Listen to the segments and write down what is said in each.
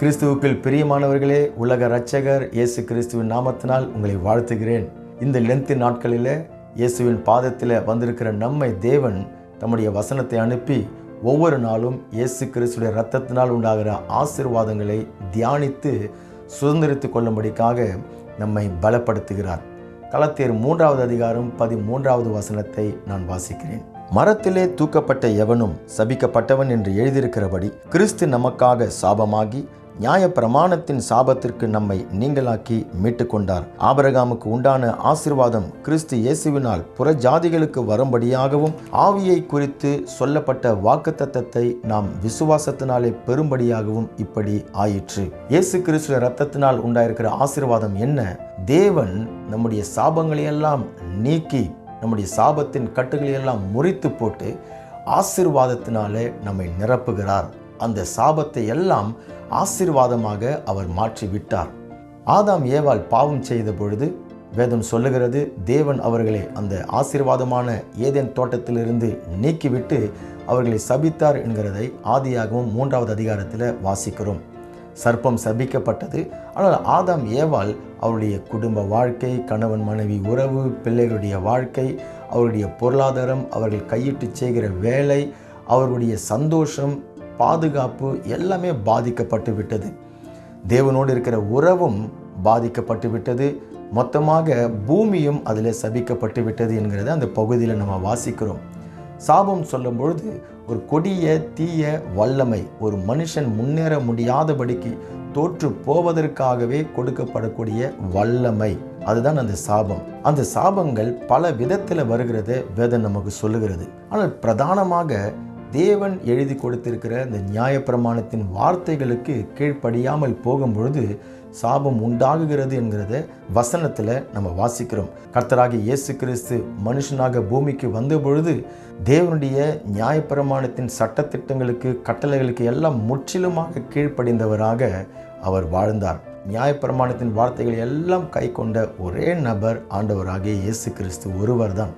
கிறிஸ்துவுக்குள் பிரியமானவர்களே உலக இரட்சகர் இயேசு கிறிஸ்துவின் நாமத்தினால் உங்களை வாழ்த்துகிறேன். இந்த லென்த்து நாட்களில் இயேசுவின் பாதத்தில் வந்திருக்கிற நம்மை தேவன் தம்முடைய வசனத்தை அனுப்பி ஒவ்வொரு நாளும் இயேசு கிறிஸ்துடைய ரத்தத்தினால் உண்டாகிற ஆசீர்வாதங்களை தியானித்து சுதந்திரித்து கொள்ளும்படிக்காக நம்மை பலப்படுத்துகிறார். களத்தேர் மூன்றாவது அதிகாரம் பதிமூன்றாவது வசனத்தை நான் வாசிக்கிறேன். மரத்திலே தூக்கப்பட்ட எவனும் சபிக்கப்பட்டவன் என்று எழுதியிருக்கிறபடி கிறிஸ்து நமக்காக சாபமாகி நியாய பிரமாணத்தின் சாபத்திற்கு நம்மை நீங்களாக்கி மீட்டுக்கொண்டார். ஆபரகாமுக்கு உண்டான ஆசிர்வாதம் கிறிஸ்து இயேசுவினால் புற ஜாதிகளுக்கு வரும்படியாகவும் ஆவியை குறித்து சொல்லப்பட்ட வாக்குத்தத்தத்தை நாம் விசுவாசத்தினாலே பெறும்படியாகவும் இப்படி ஆயிற்று. இயேசு கிறிஸ்துவ ரத்தத்தினால் உண்டாயிருக்கிற ஆசிர்வாதம் என்ன? தேவன் நம்முடைய சாபங்களையெல்லாம் நீக்கி நம்முடைய சாபத்தின் கட்டுகளையெல்லாம் முறித்து போட்டு ஆசிர்வாதத்தினாலே நம்மை நிரப்புகிறார். அந்த சாபத்தை எல்லாம் ஆசிர்வாதமாக அவர் மாற்றி விட்டார் ஆதாம் ஏவாள் பாவம் செய்த பொழுது வேதம் சொல்லுகிறது தேவன் அவர்களை அந்த ஆசீர்வாதமான ஏதேன் தோட்டத்திலிருந்து நீக்கிவிட்டு அவர்களை சபித்தார் என்கிறதை ஆதியாகவும் மூன்றாவது அதிகாரத்தில் வாசிக்கிறோம். சர்ப்பம் சபிக்கப்பட்டது. ஆனால் ஆதாம் ஏவாள் அவருடைய குடும்ப வாழ்க்கை கணவன் மனைவி உறவு பிள்ளைகளுடைய வாழ்க்கை அவருடைய பொருளாதாரம் அவர்கள் கையிட்டு செய்கிற வேலை அவர்களுடைய சந்தோஷம் பாதுகாப்பு எல்லாமே பாதிக்கப்பட்டு விட்டது. தேவனோடு இருக்கிற உறவும் பாதிக்கப்பட்டு விட்டது. மொத்தமாக பூமியும் அதில் சபிக்கப்பட்டு விட்டது என்கிறத அந்த பகுதியில் நம்ம வாசிக்கிறோம். சாபம் சொல்லும் பொழுது ஒரு கொடிய தீய வல்லமை ஒரு மனுஷன் முன்னேற முடியாதபடிக்கு தோற்று போவதற்காகவே கொடுக்கப்படக்கூடிய வல்லமை. அதுதான் அந்த சாபம். அந்த சாபங்கள் பல விதத்தில் வருகிறத வேதம் நமக்கு சொல்லுகிறது. ஆனால் பிரதானமாக தேவன் எழுதி கொடுத்திருக்கிற இந்த நியாயப்பிரமாணத்தின் வார்த்தைகளுக்கு கீழ்ப்படியாமல் போகும்பொழுது சாபம் உண்டாகுகிறது என்கிறத வசனத்தில் நம்ம வாசிக்கிறோம். கர்த்தராகிய இயேசு கிறிஸ்து மனுஷனாக பூமிக்கு வந்த பொழுது தேவனுடைய நியாயப்பிரமாணத்தின் சட்டத்திட்டங்களுக்கு கட்டளைகளுக்கு எல்லாம் முற்றிலுமாக கீழ்ப்படிந்தவராக அவர் வாழ்ந்தார். நியாயப்பிரமாணத்தின் வார்த்தைகளை எல்லாம் கை கொண்ட ஒரே நபர் ஆண்டவராகிய இயேசு கிறிஸ்து ஒருவர்தான்.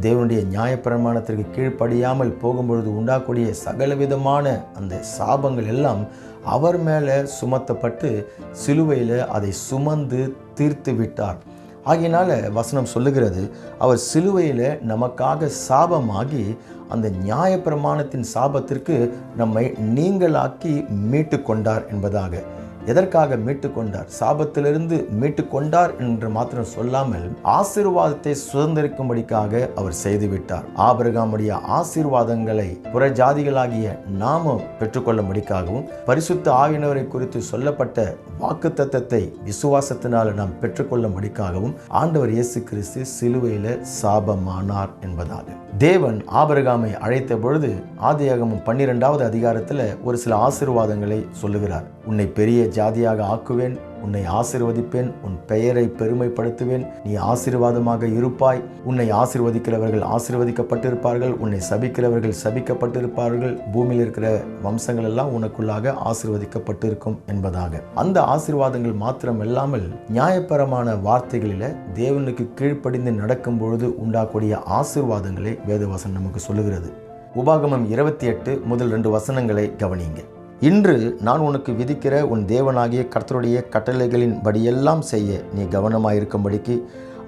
தேவனுடைய நியாயப்பிரமாணத்திற்கு கீழ்ப்படியாமல் போகும்பொழுது உண்டாக்கூடிய சகலவிதமான அந்த சாபங்கள் எல்லாம் அவர் மேலே சுமத்தப்பட்டு சிலுவையில் அதை சுமந்து தீர்த்து விட்டார். ஆகையினால வசனம் சொல்லுகிறது அவர் சிலுவையில் நமக்காக சாபமாகி அந்த நியாயப்பிரமாணத்தின் சாபத்திற்கு நம்மை நீங்களாக்கி மீட்டு கொண்டார் என்பதாக. எதற்காக மீட்டு கொண்டார் சாபத்திலிருந்து மீட்டு கொண்டார் என்று மாத்திரம் சொல்லாமல் ஆசீர்வாதத்தை சுதந்திரிக்கும்படிக்காக அவர் செய்துவிட்டார். ஆபிரகாமுடைய ஆசீர்வாதங்களை புற ஜாதிகளாகிய நாம பெற்றுக்கொள்ளும்படிக்காகவும் பரிசுத்த ஆவியினவரை குறித்து சொல்லப்பட்ட வாக்கு தத்தத்தை விசுவாசத்தினால் நாம் பெற்றுக்கொள்ளும்படிக்காகவும் ஆண்டவர் இயேசு கிறிஸ்து சிலுவையில் சாபமானார் என்பதாக. தேவன் ஆபரகாமை அழைத்த பொழுது ஆதியாகமும் பன்னிரெண்டாவது அதிகாரத்தில் ஒரு சில ஆசீர்வாதங்களை சொல்லுகிறார். உன்னை பெரிய ஜாதியாக ஆக்குவேன் உன்னை ஆசிர்வதிப்பேன் உன் பெயரை பெருமைப்படுத்துவேன். நீ ஆசீர்வாதமாக இருப்பாய். உன்னை ஆசிர்வதிக்கிறவர்கள் ஆசிர்வதிக்கப்பட்டிருப்பார்கள். உன்னை சபிக்கிறவர்கள் சபிக்கப்பட்டிருப்பார்கள். பூமியில் இருக்கிற வம்சங்கள் எல்லாம் உனக்குள்ளாக ஆசிர்வதிக்கப்பட்டிருக்கும் என்பதாக. அந்த ஆசீர்வாதங்கள் மாத்திரம் இல்லாமல் நியாயபரமான வார்த்தைகளில் தேவனுக்கு கீழ்ப்படிந்து நடக்கும் பொழுது உண்டாக்கூடிய ஆசிர்வாதங்களை வேதவாசன் நமக்கு சொல்லுகிறது. உபாகமம் இருபத்தி எட்டு முதல் ரெண்டு வசனங்களை கவனியுங்கள். இன்று நான் உனக்கு விதிக்கிற உன் தேவனாகிய கர்த்தருடைய கட்டளைகளின் படியெல்லாம் செய்ய நீ கவனமாயிருக்கும்படிக்கு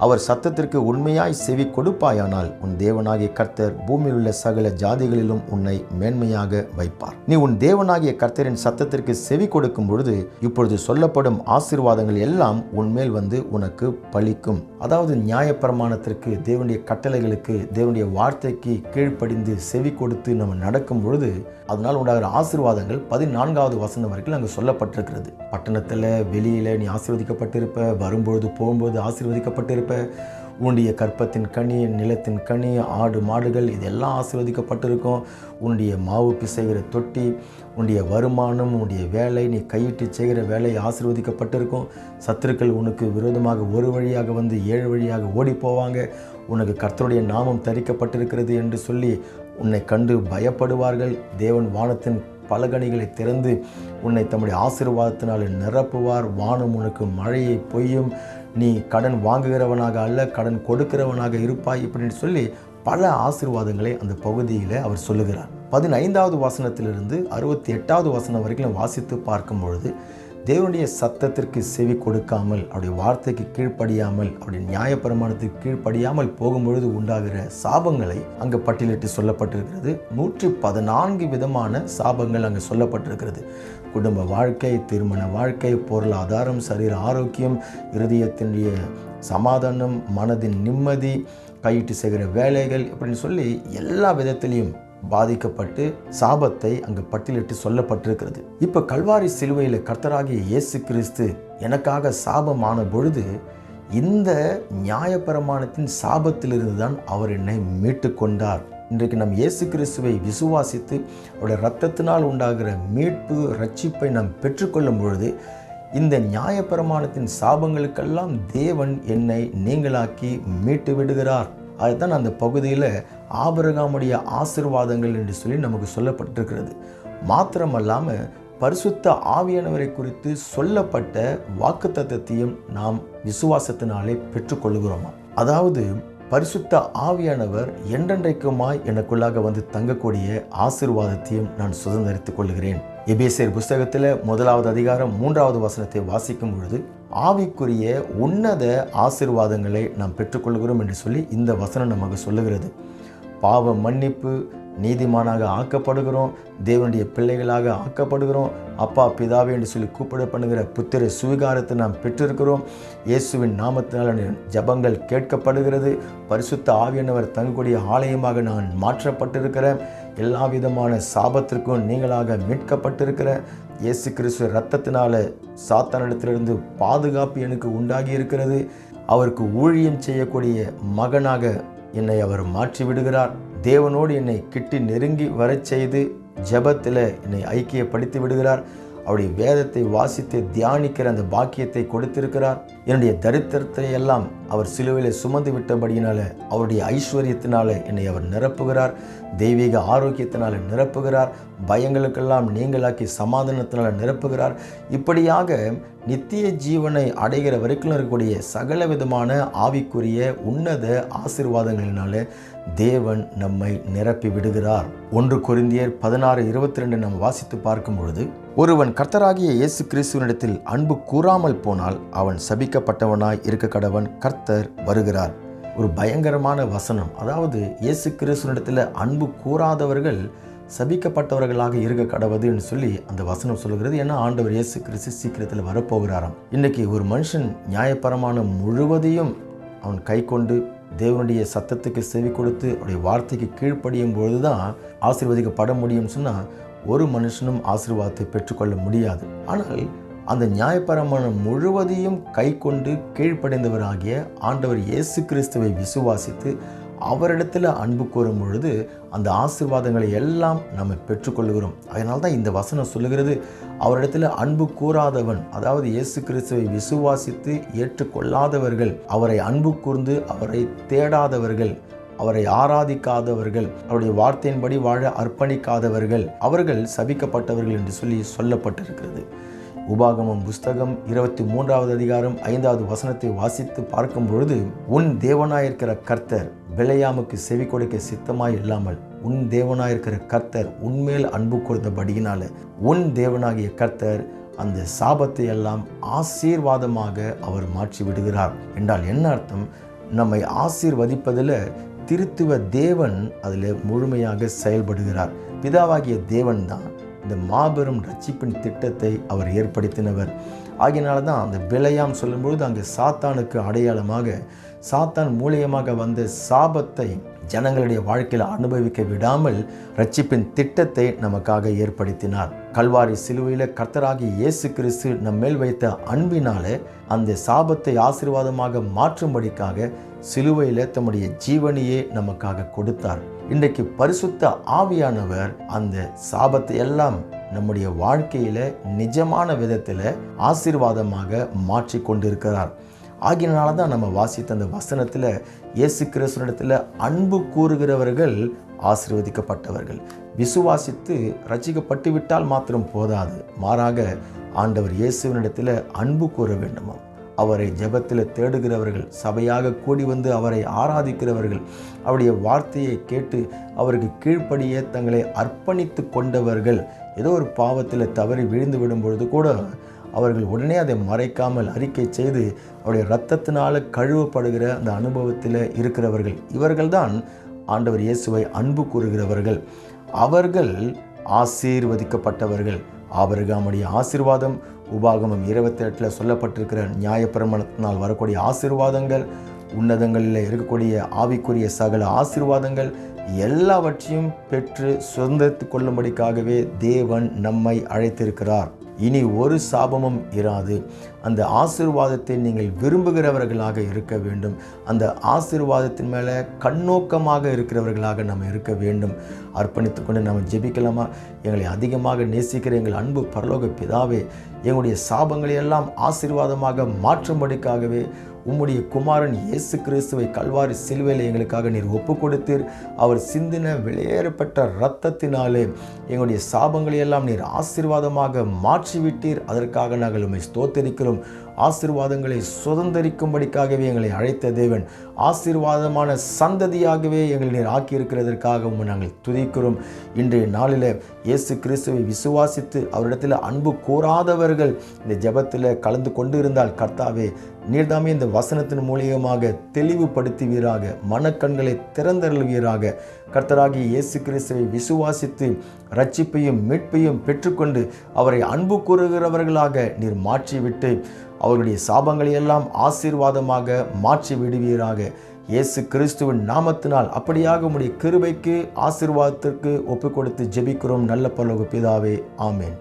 அவர் சத்தத்திற்கு உண்மையாய் செவி கொடுப்பாயானால் உன் தேவனாகிய கர்த்தர் பூமியில் உள்ள சகல ஜாதிகளிலும் உன்னை மேன்மையாக வைப்பார். நீ உன் தேவனாகிய கர்த்தரின் சத்தத்திற்கு செவி கொடுக்கும் பொழுது இப்பொழுது சொல்லப்படும் ஆசீர்வாதங்கள் எல்லாம் உன்மேல் வந்து உனக்கு பலிக்கும் அதாவது நியாயப்பிரமாணத்திற்கு தேவனுடைய கட்டளைகளுக்கு தேவனுடைய வார்த்தைக்கு கீழ்ப்படிந்து செவி கொடுத்து நம்ம நடக்கும் பொழுது அதனால் உண்டாகிற ஆசீர்வாதங்கள் பதினான்காவது வசனம் வரைக்கும் அங்கே சொல்லப்பட்டிருக்கிறது. பட்டணத்தில் வெளியில் நீ ஆசீர்வதிக்கப்பட்டிருப்ப வரும்பொழுது போகும்போது ஆசீர்வதிக்கப்பட்டிருப்ப உன்னுடைய கற்பத்தின் கனி நிலத்தின் கனி ஆடு மாடுகள் இதெல்லாம் ஆசீர்வதிக்கப்பட்டிருக்கும். உன்னுடைய மாவு பிசைகிற தொட்டி உன்னுடைய வருமானம் உன்னுடைய வேலை நீ கையிட்டு செய்கிற வேலை ஆசீர்வதிக்கப்பட்டிருக்கும். சத்துருக்கள் உனக்கு விரோதமாக ஒரு வழியாக வந்து ஏழு வழியாக ஓடி போவாங்க. உனக்கு கர்த்தருடைய நாமம் தரிக்கப்பட்டிருக்கிறது என்று சொல்லி உன்னை கண்டு பயப்படுவார்கள். தேவன் வானத்தின் பலகணிகளை திறந்து உன்னை தம்முடைய ஆசீர்வாதத்தினால் நிரப்புவார். வானம் உனக்கு மழையை பொய்யும். நீ கடன் வாங்குகிறவனாக அல்ல கடன் கொடுக்கிறவனாக இருப்பாய் இப்படின்னு சொல்லி பல ஆசீர்வாதங்களை அந்த பகுதியில் அவர் சொல்லுகிறார். பதினைந்தாவது வசனத்திலிருந்து அறுபத்தி எட்டாவது வசனம் வரைக்கும் வாசித்து பார்க்கும் பொழுது தேவனுடைய சத்தத்திற்கு செவி கொடுக்காமல் அவருடைய வார்த்தைக்கு கீழ்ப்படியாமல் அவருடைய நியாயப்பிரமாணத்துக்கு கீழ்ப்படியாமல் போகும்பொழுது உண்டாகிற சாபங்களை அங்கு பட்டியலிட்டு சொல்லப்பட்டிருக்கிறது. நூற்றி பதினான்கு விதமான சாபங்கள் அங்கு சொல்லப்பட்டிருக்கிறது. குடும்ப வாழ்க்கை திருமண வாழ்க்கை பொருளாதாரம் சரீர ஆரோக்கியம் இருதயத்தினுடைய சமாதானம் மனதின் நிம்மதி கையிட்டு செய்கிற வேலைகள் இப்படின்னு சொல்லி எல்லா விதத்திலையும் பாதிக்கப்பட்டு சாபத்தை அங்கு பட்டியலிட்டு சொல்லப்பட்டிருக்கிறது. இப்போ கல்வாரி சிலுவையில் கர்த்தராகிய இயேசு கிறிஸ்து எனக்காக சாபமான பொழுது இந்த நியாயப்பிரமாணத்தின் சாபத்திலிருந்து தான் அவர் என்னை மீட்டு கொண்டார். இன்றைக்கு நம் இயேசு கிறிஸ்துவை விசுவாசித்து அவருடைய ரத்தத்தினால் உண்டாகிற மீட்பு ரட்சிப்பை நாம் பெற்றுக்கொள்ளும் பொழுது இந்த நியாயப்பிரமாணத்தின் சாபங்களுக்கெல்லாம் தேவன் என்னை நீங்களாக்கி மீட்டு விடுகிறார். அதுதான் அந்த பகுதியில் ஆபரகாமுடைய ஆசிர்வாதங்கள் என்று சொல்லி நமக்கு சொல்லப்பட்டிருக்கிறது. மாத்திரமல்லாமல் பரிசுத்த ஆவியானவரை குறித்து சொல்லப்பட்ட வாக்குத்தத்தத்தையும் நாம் விசுவாசத்தினாலே பெற்றுக்கொள்கிறோமா? அதாவது பரிசுத்த ஆவியானவர் என்றென்றைக்குமாய் எனக்குள்ளாக வந்து தங்கக்கூடிய ஆசிர்வாதத்தையும் நான் சுதந்திரித்துக் கொள்கிறேன் எபேசியர் புஸ்தகத்தில் முதலாவது அதிகாரம் மூன்றாவது வசனத்தை வாசிக்கும் பொழுது ஆவிக்குரிய உன்னத ஆசிர்வாதங்களை நாம் பெற்றுக்கொள்கிறோம் என்று சொல்லி இந்த வசனம் நமக்கு சொல்லுகிறது. பாவ மன்னிப்பு நீதிமானாக ஆக்கப்படுகிறோம் தேவனுடைய பிள்ளைகளாக ஆக்கப்படுகிறோம். அப்பா பிதாவே என்று சொல்லி கூப்பிட பண்ணுகிற புத்திர சுவிகாரத்தை நாம் பெற்றிருக்கிறோம். இயேசுவின் நாமத்தினால் ஜபங்கள் கேட்கப்படுகிறது. பரிசுத்த ஆவியானவர் தங்கக்கூடிய ஆலயமாக நான் மாற்றப்பட்டிருக்கிறேன். எல்லா விதமான சாபத்திற்கும் நீங்களாக மீட்கப்பட்டிருக்கிற இயேசு கிறிஸ்து இரத்தத்தினால சாத்தானிடத்திலிருந்து பாதுகாப்பு எனக்கு உண்டாகி இருக்கிறது அவருக்கு ஊழியம் செய்யக்கூடிய மகனாக என்னை அவர் மாற்றி விடுகிறார் தேவனோடு என்னை கிட்டி நெருங்கி வரச் செய்து ஜெபத்தில் என்னை ஐக்கியப்படுத்தி விடுகிறார். அவருடைய வேதத்தை வாசித்து தியானிக்கிற அந்த பாக்கியத்தை கொடுத்திருக்கிறார். என்னுடைய தரித்திரத்தை எல்லாம் அவர் சிலுவையில் சுமந்து விட்டபடியினால அவருடைய ஐஸ்வர்யத்தினால என்னை அவர் நிரப்புகிறார். தெய்வீக ஆரோக்கியத்தினால நிரப்புகிறார். பயங்களுக்கெல்லாம் நீங்களாக்கி சமாதானத்தினால நிரப்புகிறார். இப்படியாக நித்திய ஜீவனை அடைகிற வரைக்கும் இருக்கக்கூடிய சகல விதமான ஆவிக்குரிய உன்னத ஆசிர்வாதங்களினால தேவன் நம்மை நிரப்பி விடுகிறார். ஒன்று குறிந்தியர் பதினாறு இருபத்தி ரெண்டு நாம் வாசித்து பார்க்கும் பொழுது ஒருவன் கர்த்தராகிய இயேசு கிறிஸ்துவனிடத்தில் அன்பு கூறாமல் போனால் அவன் சபிக்கப்பட்டவனாய் இருக்க கடவன் கர்த்தர் வருகிறார். ஒரு பயங்கரமான வசனம். அதாவது இயேசு கிறிஸ்துவனிடத்தில் அன்பு கூறாதவர்கள் சபிக்கப்பட்டவர்களாக இருக்க கடவுதுன்னு சொல்லி அந்த வசனம் சொல்லுகிறது ஏன்னா ஆண்டவர் இயேசு கிறிஸ்து சீக்கிரத்தில் வரப்போகிறாராம். இன்னைக்கு ஒரு மனுஷன் நியாயப்பரமான முழுவதையும் அவன் கை கொண்டு தேவனுடைய சத்தத்துக்கு செவி கொடுத்து அவருடைய வார்த்தைக்கு கீழ்ப்படியும் பொழுது தான் ஆசீர்வதிக்கப்பட முடியும்னு சொன்னால் ஒரு மனுஷனும் ஆசீர்வாதத்தை பெற்றுக்கொள்ள முடியாது. ஆனால் அந்த நியாயப்பரமான முழுவதையும் கை கொண்டு கீழ்ப்படைந்தவராகிய ஆண்டவர் இயேசு கிறிஸ்துவை விசுவாசித்து அவரிடத்தில் அன்பு கூறும் பொழுது அந்த ஆசீர்வாதங்களை எல்லாம் நம்ம பெற்றுக்கொள்கிறோம். அதனால தான் இந்த வசனம் சொல்லுகிறது அவரிடத்தில் அன்பு கூறாதவன் அதாவது இயேசு கிறிஸ்துவை விசுவாசித்து ஏற்றுக்கொள்ளாதவர்கள் அவரை அன்பு கூர்ந்து அவரை தேடாதவர்கள் அவரை ஆராதிக்காதவர்கள் அவருடைய வார்த்தையின்படி வாழ அர்ப்பணிக்காதவர்கள் அவர்கள் சபிக்கப்பட்டவர்கள் என்று சொல்லி சொல்லப்பட்டிருக்கிறது. உபாகமம் புஸ்தகம் இருபத்தி மூன்றாவது அதிகாரம் ஐந்தாவது வசனத்தை வாசித்து பார்க்கும் பொழுது உன் தேவனாயிருக்கிற கர்த்தர் விளையாமுக்கு செவி கொடுக்க சித்தமாய் இல்லாமல் உன் தேவனாயிருக்கிற கர்த்தர் உன்மேல் அன்பு கொடுத்தபடியினால உன் தேவனாகிய கர்த்தர் அந்த சாபத்தை எல்லாம் ஆசீர்வாதமாக அவர் மாற்றி விடுகிறார் என்றால் என்ன அர்த்தம்? நம்மை ஆசீர்வதிப்பதில் திருத்துவ தேவன் அதில் முழுமையாக செயல்படுகிறார். பிதாவாகிய தேவன் தான் இந்த மாபெரும் ரட்சிப்பின் திட்டத்தை அவர் ஏற்படுத்தினவர். ஆகியனால தான் அந்த விளையாம் சொல்லும்பொழுது அங்கே சாத்தானுக்கு அடையாளமாக சாத்தான் மூலியமாக வந்த சாபத்தை ஜனங்களுடைய வாழ்க்கையில் அனுபவிக்க விடாமல் ரட்சிப்பின் திட்டத்தை நமக்காக ஏற்படுத்தினார். கல்வாரி சிலுவையில் கர்த்தராகி இயேசு கிறிஸ்து நம்ம மேல் வைத்த அன்பினாலே அந்த சாபத்தை ஆசீர்வாதமாக மாற்றும்படிக்காக சிலுவையில் தம்முடைய ஜீவனையே நமக்காக கொடுத்தார். இன்றைக்கு பரிசுத்த ஆவியானவர் அந்த சாபத்தை எல்லாம் நம்முடைய வாழ்க்கையில நிஜமான விதத்தில் ஆசீர்வாதமாக மாற்றி கொண்டிருக்கிறார் ஆகியனால தான் நம்ம வாசித்த அந்த வசனத்தில் இயேசு கிறிஸ்துவனிடத்தில் அன்பு கூறுகிறவர்கள் ஆசீர்வதிக்கப்பட்டவர்கள். விசுவாசித்து ரசிக்கப்பட்டு விட்டால் மாத்திரம் போதாது. மாறாக ஆண்டவர் இயேசுவனிடத்தில் அன்பு கூற வேண்டுமாம். அவரை ஜெபத்தில் தேடுகிறவர்கள் சபையாக கூடி வந்து அவரை ஆராதிக்கிறவர்கள் அவருடைய வார்த்தையை கேட்டு அவருக்கு கீழ்ப்படியே தங்களை அர்ப்பணித்து கொண்டவர்கள் ஏதோ ஒரு பாவத்தில் தவறி விழுந்து விடும் பொழுது கூட அவர்கள் உடனே அதை மறைக்காமல் அறிக்கை செய்து அவருடைய இரத்தத்தினால் கழுவப்படுகிற அந்த அனுபவத்தில் இருக்கிறவர்கள் இவர்கள்தான் ஆண்டவர் இயேசுவை அன்பு கூறுகிறவர்கள். அவர்கள் ஆசீர்வதிக்கப்பட்டவர்கள். ஆபரகாமுடைய ஆசீர்வாதம் உபாகமம் இருபத்தி எட்டில் சொல்லப்பட்டிருக்கிற நியாயப்பிரமணத்தினால் வரக்கூடிய ஆசீர்வாதங்கள் உன்னதங்களில் இருக்கக்கூடிய ஆவிக்குரிய சகல ஆசீர்வாதங்கள் எல்லாவற்றையும் பெற்று சுதந்திரத்து கொள்ளும்படிக்காகவே தேவன் நம்மை அழைத்திருக்கிறார். இனி ஒரு சாபமும் இராது. அந்த ஆசீர்வாதத்தை நீங்கள் விரும்புகிறவர்களாக இருக்க வேண்டும். அந்த ஆசீர்வாதத்தின் மேலே கண்ணோக்கமாக இருக்கிறவர்களாக நம்ம இருக்க வேண்டும். அர்ப்பணித்து கொண்டு நம்ம ஜெபிக்கலாமா? எங்களை அதிகமாக நேசிக்கிற எங்கள் அன்பு பரலோக பிதாவே எங்களுடைய சாபங்களை எல்லாம் ஆசீர்வாதமாக மாற்றும்படிக்காகவே உம்முடைய குமாரன் இயேசு கிறிஸ்துவை கல்வாரி சிலுவையில் எங்களுக்காக நீர் ஒப்பு கொடுத்தீர் அவர் சிந்தின வெளியேறப்பட்ட இரத்தத்தினாலே எங்களுடைய சாபங்களை எல்லாம் நீர் ஆசீர்வாதமாக மாற்றிவிட்டீர். அதற்காக நாங்கள் உண்மை ஸ்தோத்தரிக்கிறோம். ஆசீர்வாதங்களை சுதந்திரிக்கும்படிக்காகவே எங்களை அழைத்த தேவன். ஆசீர்வாதமான சந்ததியாகவே எங்களை நீர் ஆக்கியிருக்கிறதற்காக நாங்கள் துதிக்கிறோம். இன்றைய நாளில் இயேசு கிறிஸ்துவை விசுவாசித்து அவரிடத்தில் அன்பு கூறாதவர்கள் இந்த ஜெபத்தில் கலந்து கொண்டு இருந்தால் கர்த்தாவே நீர்தாமே இந்த வசனத்தின் மூலியமாக தெளிவுபடுத்துவீராக மனக்கண்களை திறந்தருள்வீராக. கர்த்தராகி இயேசு கிறிஸ்துவை விசுவாசித்து ரட்சிப்பையும் மீட்பையும் பெற்றுக்கொண்டு அவரை அன்பு கூறுகிறவர்களாக நீர் மாற்றிவிட்டு அவர்களுடைய சாபங்களை எல்லாம் ஆசீர்வாதமாக மாற்றி விடுவீராக இயேசு கிறிஸ்துவின் நாமத்தினால் அப்படியாக உடைய கிருபைக்கு ஆசீர்வாதத்திற்கு ஒப்புக் கொடுத்து ஜெபிக்கிறோம். நல்ல பல்லோக பிதாவே ஆமேன்.